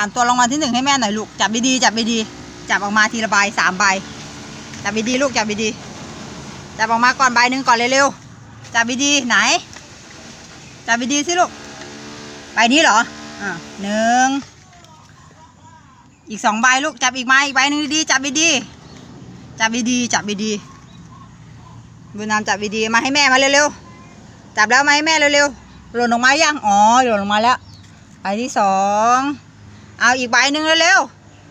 ามตัวรางวัลที่หนึ่งให้แม่หน่อยลูก จับดีๆจับดีๆจับออกมาทีละใบสามใบ จับดีๆลูกจับดีๆจับออกมาก่อนใบหนึ่งก่อนเร็วๆ จับดีๆไหน จับดีๆสิลูก ใบนี้เหรอ อ่าหนึ่ง อีกสองใบลูกจับอีกไม้อีกใบหนึ่งดีๆจับดีๆจับดีๆจับดีๆบุญนำจับดีๆมาให้แม่มาเร็วๆ จับแล้วมาให้แม่เร็วๆ หล่นออกมายัง อ๋อ หล่นออกมาแล้วใบที่สอง เอาอีกใบหนึ่งเร็ว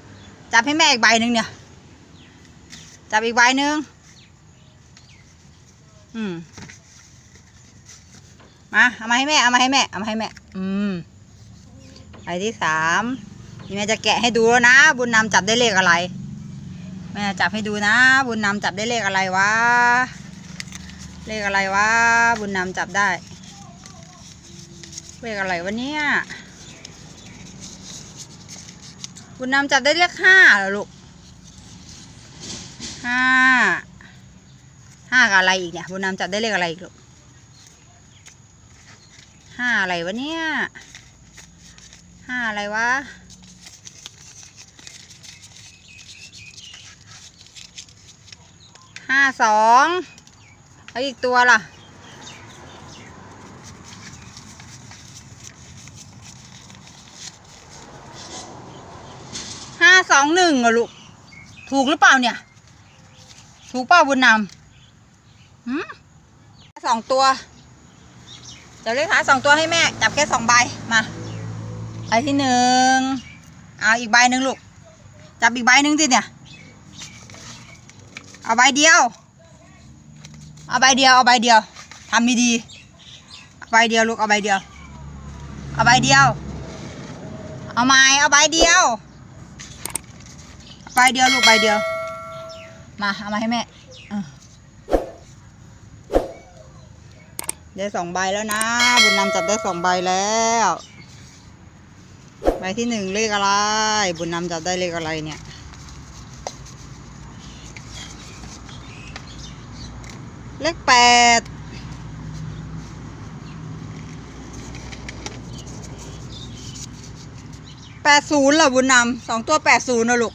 ๆ จับให้แม่อีกใบหนึ่งเนี่ย จับอีกใบหนึ่งอืม มาเอามาให้แม่ เอามาให้แม่ เอามาให้แม่ อืม ใบที่สามนี่แม่จะแกะให้ดูแล้วนะ บุญนำจับได้เลขอะไร แม่จับให้ดูนะ บุญนำจับได้เลขอะไรวะ เลขอะไรวะ บุญนำจับได้ เลขอะไรวะเนี่ย บุญนำจับได้เลขห้าเหรอลูกห้าห้ากับอะไรอีกเนี่ยบุญนำจับได้เลขอะไรอีกลูกห้าอะไรวะเนี่ยห้าอะไรวะห้าสองแล้วอีกตัวล่ะ สองหนึ่งเหรอลูก ถูกหรือเปล่าเนี่ย ถูกเปล่าบุญนำหืมสองตัวจับเลขท้ายสองตัวให้แม่ จับแค่สองใบ มาใบที่หนึ่งเอาอีกใบหนึ่งลูก จับอีกใบหนึ่งสิเนี่ย เอาใบเดียว เอาใบเดียว เอาใบเดียวทำดีๆเอาใบเดียวลูก เอาใบเดียว เอาใบเดียว เอาไม้เอาใบเดียว บเดียวลูกใบเดียว มาเอามาให้แม่ได้สองใบแล้วนะ บุญนำจับได้สองใบแล้ว ใบที่หนึ่งเลขอะไร บุญนำจับได้เลขอะไรเนี่ยเลขแปดแปดศูนย์เหรอบุญนำสองตัวแปดศูนย์นะลูก